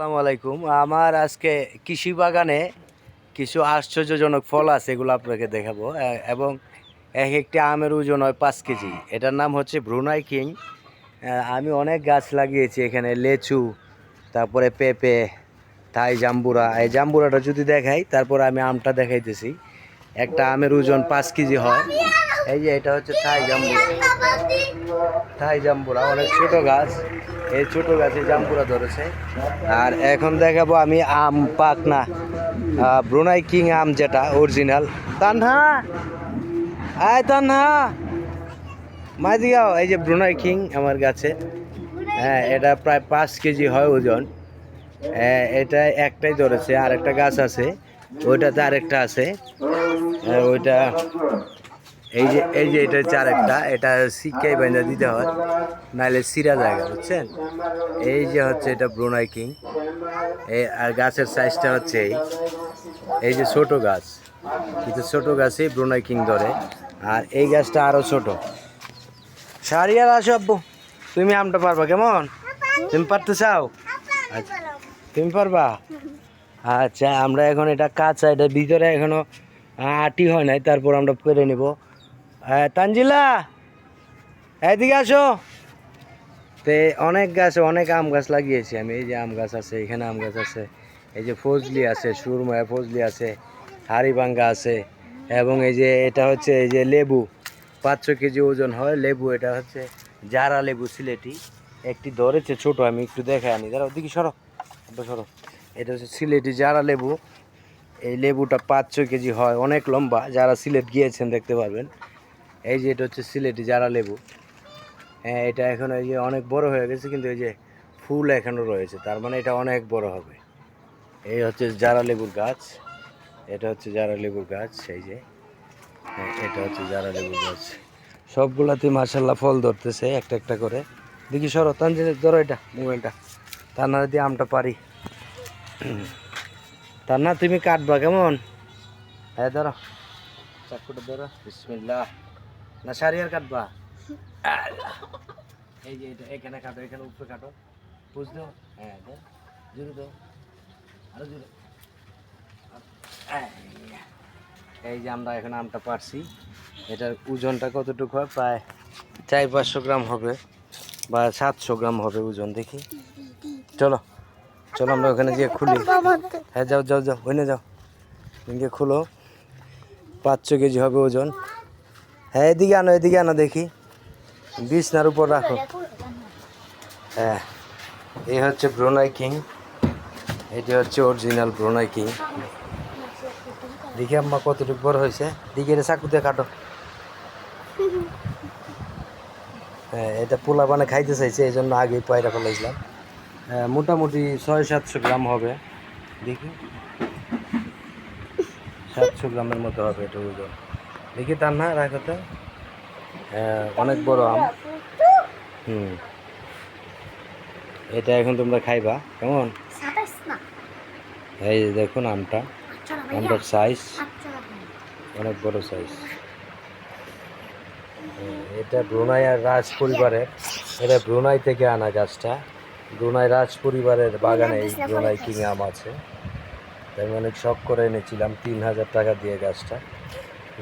আসসালামু আলাইকুম। আমার আজকে কৃষি বাগানে কিছু আশ্চর্যজনক ফল আছে, এগুলো আপনাকে দেখাবো। এবং এক একটি আমের ওজন হয় পাঁচ কেজি। এটার নাম হচ্ছে ব্রুনাই কিং। আমি অনেক গাছ লাগিয়েছি এখানে, লেচু, তারপরে পেঁপে থাই জাম্বুরা। এই জাম্বুরাটা যদি দেখাই, তারপর আমি আমটা দেখাইতেছি। একটা আমের ওজন পাঁচ কেজি হয়। এই যে এটা হচ্ছে থাই জাম্বুরা। থাই জাম্বুরা অনেক ছোট গাছ। এই ছোট গাছে জাম্বুরা ধরেছে। আর এখন দেখাবো আমি আম পাকনা আহ, ব্রুনাই কিং আম যেটা অরিজিনাল তানহা! আয় তানহা! মাদিগাও এই যে ব্রুনাই কিং আমার গাছে। হ্যাঁ এটা প্রায় পাঁচ কেজি হয় ওজন। হ্যাঁ, এটা একটাই ধরেছে আর একটা গাছ আছে। ওইটাতে আরেকটা আছে। হ্যাঁ, ওইটা এই যে এই যে এটা হচ্ছে আরেকটা এটা শিক্ষাই বাইন্দা দিতে হয় নাহলে সিরা জায়গা, বুঝছেন? এই যে হচ্ছে এটা ব্রুনাই কিং। এই, আর গাছের সাইজটা হচ্ছে এই। এই যে ছোট গাছ কিন্তু ছোট গাছেই ব্রুনাই কিং ধরে। আর এই গাছটা আরও ছোট। সারিয়ার আসো আব্বু, তুমি আমটা পারবা কেমন? তুমি পারতে চাও? আচ্ছা তুমি পারবা? আচ্ছা আমরা এখন এটা কাঁচা, এটা ভিতরে এখনও আটি হয় নাই, তারপর আমরা পেরে নেব। আহ, তানজিলা এদিকে আসো। তে অনেক গাছ অনেক আম গাছ লাগিয়েছি আমি। এই যে আম গাছ আছে এখানে আম গাছ আছে। এই যে ফজলি আছে সুরময়া ফজলি আছে হাড়িভাঙ্গা আছে এবং এই যে এটা হচ্ছে এই যে লেবু। পাঁচশো কেজি ওজন হয় লেবু এটা হচ্ছে জারা লেবু সিলেটি। একটি ধরেছে ছোট আমি একটু দেখাই আনি। দাঁড়াও ওদিকে সরো। সরো। এটা হচ্ছে সিলেটি জারা লেবু। এই লেবুটা পাঁচ ছয় কেজি হয় অনেক লম্বা। যারা সিলেট গিয়েছেন দেখতে পারবেন। এই যে এটা হচ্ছে সিলেটি জারা লেবু। হ্যাঁ এটা এখন এই যে অনেক বড় হয়ে গেছে কিন্তু এই যে ফুল এখনও রয়েছে তার মানে এটা অনেক বড় হবে। এই হচ্ছে জারা লেবুর গাছ এটা হচ্ছে জারা লেবুর গাছ এই যে। হ্যাঁ, এটা হচ্ছে জারা লেবুর গাছ। সবগুলাতে মার্শাল্লাহ ফল ধরতেছে একটা একটা করে। দেখি সরো তানজিল ধরো এটা মোবাইলটা। তার না যদি আমটা পারি। তার না তুমি কাটবা কেমন? হ্যাঁ ধরো। চাকুটা ধরো বিসমিল্লাহ। না সারিয়ার কাটবা? এই যে এটা, এখানে কাটো, এখানে উপরে কাটো। দাও হ্যাঁ জুড়ে দাও আরও জুড়ে। এই যে আমরা এখন আমটা পারছি। এটার ওজনটা কতটুকু হয়? প্রায় চার পাঁচশো গ্রাম হবে বা সাতশো গ্রাম হবে ওজন, দেখি। চলো চলো আমরা ওখানে গিয়ে খুলি। হ্যাঁ যাও যাও যাও, ওখানে যাও। গিয়ে খুলো। পাঁচশো কেজি হবে ওজন। হ্যাঁ এদিকে আনো এদিকে আনো দেখি। বিছনার উপর রাখো। হ্যাঁ এই হচ্ছে ব্রোনাই কিং। এটি হচ্ছে অরিজিনাল ব্রোনাই কিং। দেখি আম্মা কতটুকু বড় হয়েছে। দিকে এটা দিয়ে কাটো। হ্যাঁ এটা পোলা বানে খাইতে চাইছে এই জন্য আগেই পয়রা ফেলাইছিলাম। হ্যাঁ, মোটামুটি ছয় সাতশো গ্রাম হবে। দেখি। সাতশো গ্রামের মতো হবে এটা ওজন। দেখি তার না রাখো তো হ্যাঁ, অনেক বড় আম। হুম। এটা এখন তোমরা খাইবা কেমন? এই দেখুন আমটা। আমটার সাইজ অনেক বড় সাইজ এটা ব্রুনাই আর রাজ পরিবারের এটা ব্রুনাই থেকে আনা গাছটা। ব্রুনাই রাজ পরিবারের বাগানে এই ব্রুনাই কিং আম আছে। তাই আমি অনেক শখ করে এনেছিলাম তিন হাজার টাকা দিয়ে গাছটা।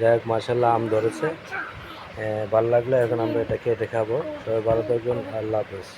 যাই হোক মার্শাল্লাহ আম ধরেছে। ভালো লাগলে, এখন আমরা এটা খেয়ে দেখাবো। সবাই ভালো থাকবেন, আল্লাহ হাফেজ।